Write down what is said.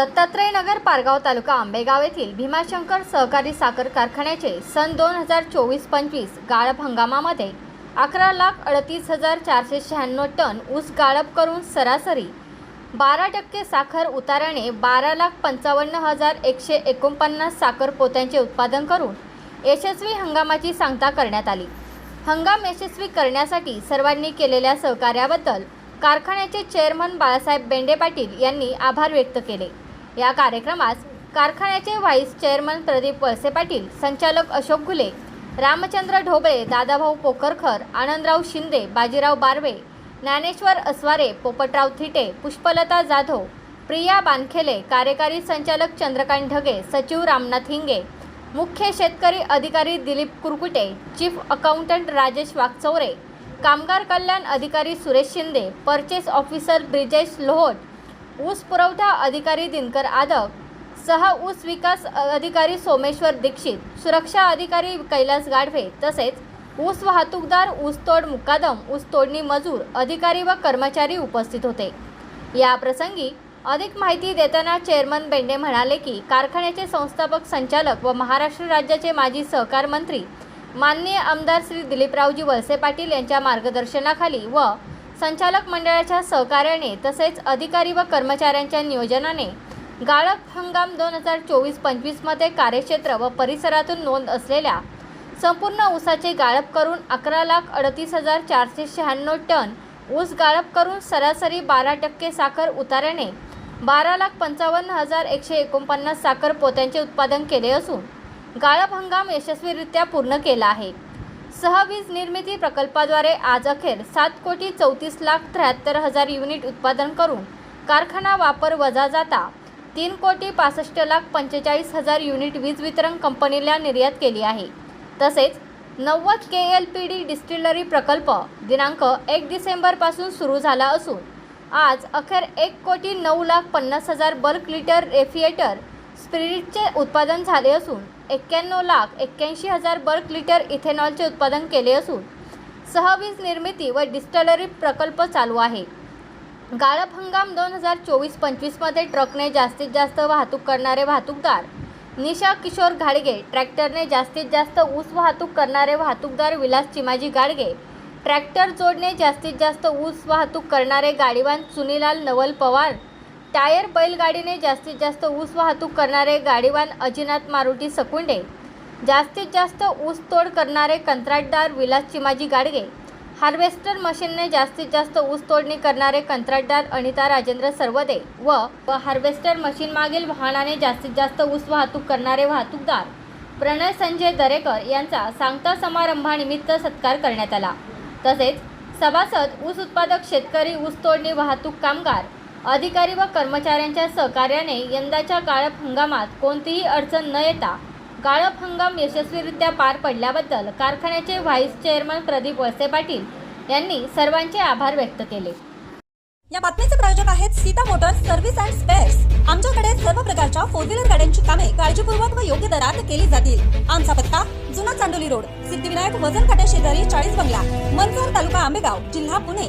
दत्तात्रय नगर पारगाव तालुका आंबेगाव येथील भीमाशंकर सहकारी साखर कारखान्याचे सन दोन हजार चोवीस पंचवीस गाळप हंगामामध्ये अकरा लाख अडतीस हजार चारशे शहाण्णव टन ऊस गाळप करून सरासरी बारा टक्के साखर उताराने बारा लाख पंचावन्न हजार एकशे एकोणपन्नास साखर पोत्यांचे उत्पादन करून यशस्वी हंगामाची सांगता करण्यात आली. हंगाम यशस्वी करण्यासाठी सर्वांनी केलेल्या सहकार्याबद्दल कारखान्याचे चेअरमन बाळासाहेब बेंडे पाटील यांनी आभार व्यक्त केले. या कार्यक्रमास कारखान्याचे व्हाईस चेअरमन प्रदीप वळसे पाटील संचालक अशोक घुले रामचंद्र ढोबळे दादाभाऊ पोखरखर आनंदराव शिंदे बाजीराव बारवे ज्ञानेश्वर अस्वारे पोपटराव थिटे पुष्पलता जाधव प्रिया बानखेले कार्यकारी संचालक चंद्रकांत ढगे सचिव रामनाथ हिंगे मुख्य शेतकरी अधिकारी दिलीप कुरकुटे चीफ अकाउंटंट राजेश वागचौरे कामगार कल्याण अधिकारी सुरेश शिंदे परचेस ऑफिसर ब्रिजेश लोहोट ऊस पुरवठा अधिकारी दिनकर आदव सह ऊस विकास अधिकारी सोमेश्वर दीक्षित सुरक्षा अधिकारी कैलास गाढवे तसेच ऊस वाहतूकदार ऊसतोड मुकादम ऊसतोडणी मजूर अधिकारी व कर्मचारी उपस्थित होते. या प्रसंगी अधिक माहिती देताना चेअरमन बेंडे म्हणाले की कारखान्याचे संस्थापक संचालक व महाराष्ट्र राज्याचे माजी सहकार मंत्री माननीय आमदार श्री दिलीपरावजी वळसे पाटील यांच्या मार्गदर्शनाखाली व संचालक मंडळाच्या सहकार्याने तसेच अधिकारी व कर्मचाऱ्यांच्या नियोजनाने गाळप हंगाम दोन हजार चोवीस पंचवीसमध्ये कार्यक्षेत्र व परिसरातून नोंद असलेल्या संपूर्ण ऊसाचे गाळप करून अकरा लाख अडतीस हजार चारशे शहाण्णव टन ऊस गाळप करून सरासरी बारा टक्के साखर उतार्याने बारा लाख पंचावन्न हजार एकशे एकोणपन्नास साखर पोत्यांचे उत्पादन केले असून गाळप हंगाम यशस्वीरित्या पूर्ण केला आहे. सहवीज निर्मिती प्रकल्पाद्वारे आज अखेर सात कोटी चौतीस लाख त्र्याहत्तर हजार युनिट उत्पादन करून कारखाना वापर वजा जाता तीन कोटी पासष्ट लाख पंचेचाळीस हजार युनिट वीज वितरण कंपनीला निर्यात केली आहे. तसेच नव्वद K L P D distillery प्रकल्प दिनांक एक डिसेंबरपासून सुरू झाला असून आज अखेर एक कोटी नऊ लाख पन्नास हजार बल्क लिटर रेफ्रिएटर स्पिरिटचे उत्पादन झाले असून एक्क्याण्णव लाख एक्क्याऐंशी हजार बर्क लिटर इथेनॉलचे उत्पादन केले असून सहवीज निर्मिती व डिस्टलरी प्रकल्प चालू आहे. गाळप हंगाम दोन हजार चोवीस पंचवीसमध्ये ट्रकने जास्तीत जास्त वाहतूक करणारे वाहतूकदार निशा किशोर घाडगे ट्रॅक्टरने जास्तीत जास्त ऊस वाहतूक करणारे वाहतूकदार विलास चिमाजी गाडगे ट्रॅक्टर जोडणे जास्तीत जास्त ऊस वाहतूक करणारे गाडीवान चुनीलाल नवल पवार टायर बैलगाडीने जास्तीत जास्त ऊस वाहतूक करणारे गाडीवान अजिनाथ मारुती सकुंडे जास्तीत जास्त ऊस तोड करणारे कंत्राटदार विलास चिमाजी गाडगे हार्वेस्टर मशीनने जास्तीत जास्त ऊस तोडणी करणारे कंत्राटदार अनिता राजेंद्र सर्वदे व व हार्वेस्टर मशीन मागील वाहनाने जास्तीत जास्त ऊस वाहतूक करणारे वाहतूकदार प्रणय संजय दरेकर यांचा सांगता समारंभानिमित्त सत्कार करण्यात आला. तसेच सभासद ऊस उत्पादक शेतकरी ऊस तोडणी वाहतूक कामगार अधिकारी व कर्मचाऱ्यांच्या सहकार्याने यंदाच्या गाळप हंगामात कोणतीही अडचण न येता गाळप हंगाम यशस्वीरित्या पार पडल्याबद्दल कारखान्याचे व्हाईस चेअरमन प्रदीप वळसे पाटील यांनी सर्वांचे आभार व्यक्त केले. या बातमीचे प्रायोजक आहेत Sita motors service and spares. आमच्याकडे सर्व प्रकारच्या फोर व्हीलर गाड्यांची कामे काळजीपूर्वक व योग्य दरात केली जातील. आमचा पत्ता जुना चांडोली रोड. सिद्धिविनायक वजन काट्या शेजारी चाळीस बंगला मनसर तालुका आंबेगाव जिल्हा पुणे.